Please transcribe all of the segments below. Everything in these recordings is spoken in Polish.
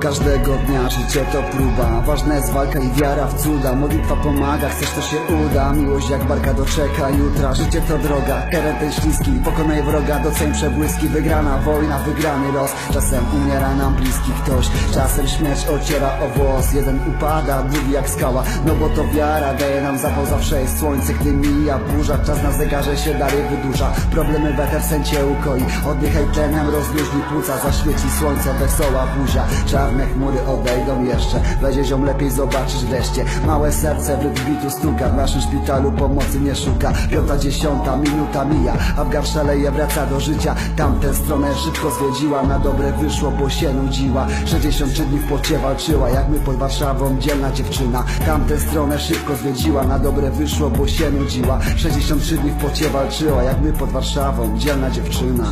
Każdego dnia życie to próba. Ważna jest walka i wiara w cuda. Modlitwa pomaga, chcesz to się uda. Miłość jak barka doczeka. Jutra Życie to droga, teren ten śliski Pokonaj wroga, doceń przebłyski. Wygrana wojna, wygrany los. Czasem umiera nam bliski ktoś. Czasem śmierć ociera o włos. Jeden upada, drugi jak skała. No bo to wiara daje nam zapał. Zawsze jest słońce, gdy mija burza. Czas na zegarze się dalej wydłuża. Problemy weter w sencie ukoi. Oddychaj tlenem, rozluźnij płuca. Zaświeci słońce, wesoła buzia Czarne chmury odejdą jeszcze. Będzie ziom lepiej zobaczyć wreszcie. Małe serce w bitu stuka. W naszym szpitalu pomocy nie szuka. Piąta, dziesiąta, minuta mija. Abgar szaleje, wraca do życia. Tamtę stronę szybko zwiedziła. Na dobre wyszło, bo się nudziła. 63 dni w pocie walczyła Jak my pod Warszawą, dzielna dziewczyna. Tamtę stronę szybko zwiedziła. Na dobre wyszło, bo się nudziła. 63 dni w pocie walczyła Jak my pod Warszawą, dzielna dziewczyna.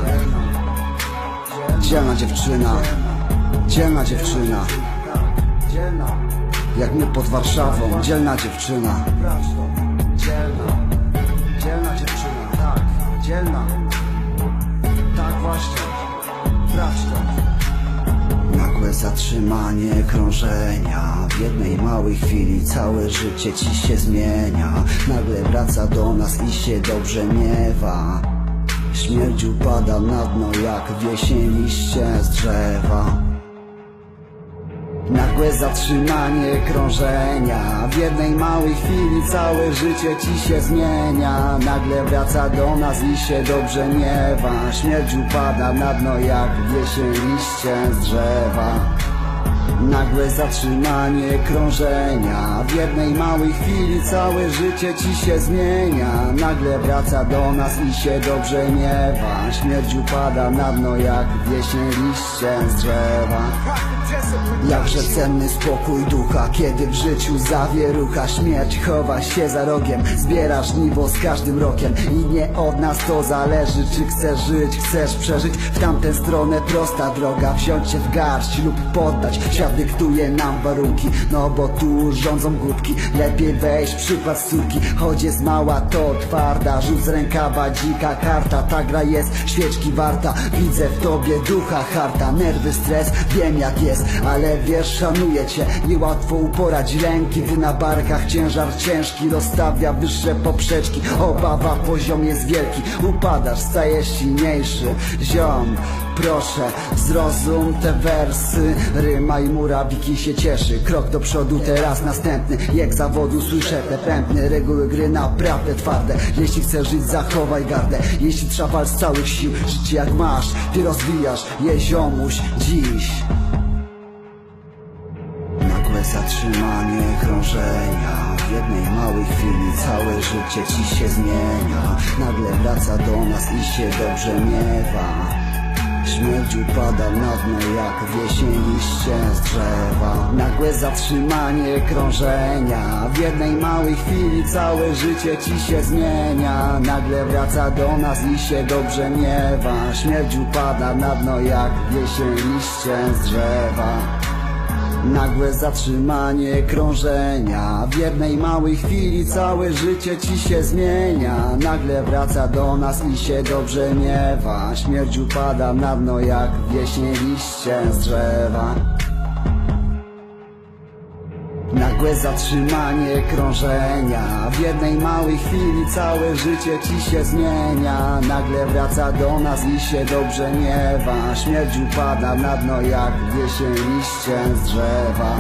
Dzielna dziewczyna Dzielna dziewczyna. Jak my pod Warszawą. Dzielna dziewczyna. Dzielna. Dzielna dziewczyna, tak. Dzielna. Tak właśnie. To Nagłe zatrzymanie krążenia. W jednej małej chwili całe życie ci się zmienia. Nagle wraca do nas i się dobrze miewa. Śmierć upada na dno jak wiesień liście z drzewa Nagłe zatrzymanie krążenia. W jednej małej chwili całe życie ci się zmienia. Nagle wraca do nas i się dobrze miewa. Śmierć upada na dno jak wiesień liście z drzewa. Nagłe zatrzymanie krążenia. W jednej małej chwili całe życie ci się zmienia. Nagle wraca do nas i się dobrze miewa. Śmierć upada na dno jak wiesień liście z drzewa Jakże cenny spokój ducha Kiedy w życiu zawierucha Śmierć chowa się za rogiem Zbierasz niebo z każdym rokiem I nie od nas to zależy Czy chcesz żyć, chcesz przeżyć. W tamtę stronę prosta droga Wziąć się w garść lub poddać. Świat dyktuje nam warunki No bo tu rządzą głupki. Lepiej wejść przykład córki Choć jest mała to twarda. Rzuć z rękawa dzika karta Ta gra jest świeczki warta. Widzę w tobie ducha harta Nerwy, stres, wiem jak jest Ale wiesz, szanuję cię. Niełatwo uporać ręki Gdy na barkach ciężar ciężki Rozstawia wyższe poprzeczki. Obawa, poziom jest wielki. Upadasz, stajesz silniejszy. Ziom, proszę, zrozum te wersy. Ryma i murawiki się cieszy. Krok do przodu, teraz następny. Jak zawodu słyszę te pępny. Reguły gry naprawdę twarde. Jeśli chcesz żyć, zachowaj gardę. Jeśli trzeba z całych sił Życie jak masz, ty rozwijasz Je ziomuś dziś krążenia W jednej małej chwili całe życie ci się zmienia. Nagle wraca do nas i się dobrze miewa. Śmierć upada na dno jak wiesień liście z drzewa. Nagłe zatrzymanie krążenia. W jednej małej chwili całe życie ci się zmienia. Nagle wraca do nas i się dobrze miewa. Śmierć upada na dno jak wiesień liście z drzewa Nagłe zatrzymanie krążenia. W jednej małej chwili całe życie ci się zmienia. Nagle wraca do nas i się dobrze miewa. Śmierć upada na dno jak wiesień liście z drzewa Nagłe zatrzymanie krążenia. W jednej małej chwili całe życie ci się zmienia. Nagle wraca do nas i się dobrze miewa. Śmierć upada na dno jak wiesień liście z drzewa.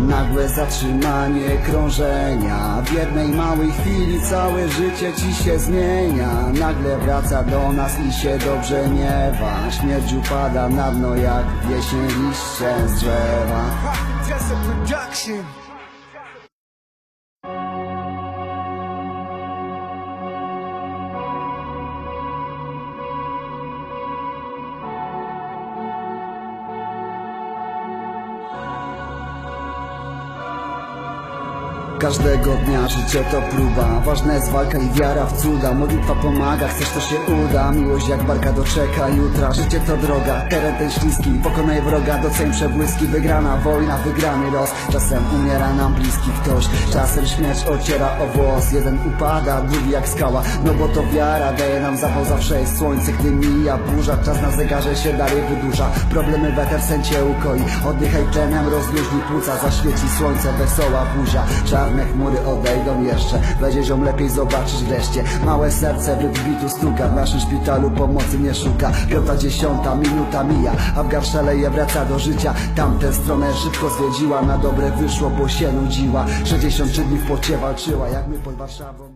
Nagłe zatrzymanie krążenia. W jednej małej chwili całe życie ci się zmienia. Nagle wraca do nas i się dobrze miewa. Śmierć upada na dno jak wiesień liście z drzewa It's a production. Każdego dnia życie to próba. Ważna jest walka i wiara w cuda. Modlitwa pomaga, chcesz to się uda. Miłość jak barka doczeka jutra. Życie to droga, teren ten śliski Pokonaj wroga, doceń przebłyski. Wygrana wojna, wygrany los. Czasem umiera nam bliski ktoś. Czasem śmierć ociera o włos. Jeden upada, drugi jak skała. No bo to wiara daje nam zapał. Zawsze jest słońce, gdy mija burza. Czas na zegarze się dalej wydłuża. Problemy weter sen cię ukoi. Oddychaj tlenem, rozluźnij płuca. Zaświeci słońce, wesoła buzia Czarne chmury odejdą jeszcze. Będzie ziom lepiej zobaczysz wreszcie. Małe serce wybwitu stuka. W naszym szpitalu pomocy nie szuka. Piąta, dziesiąta, minuta mija. A w garszeleje wraca do życia. Tamtę stronę szybko zwiedziła. Na dobre wyszło, bo się nudziła. 63 dni w pocie walczyła Jak my pod Warszawą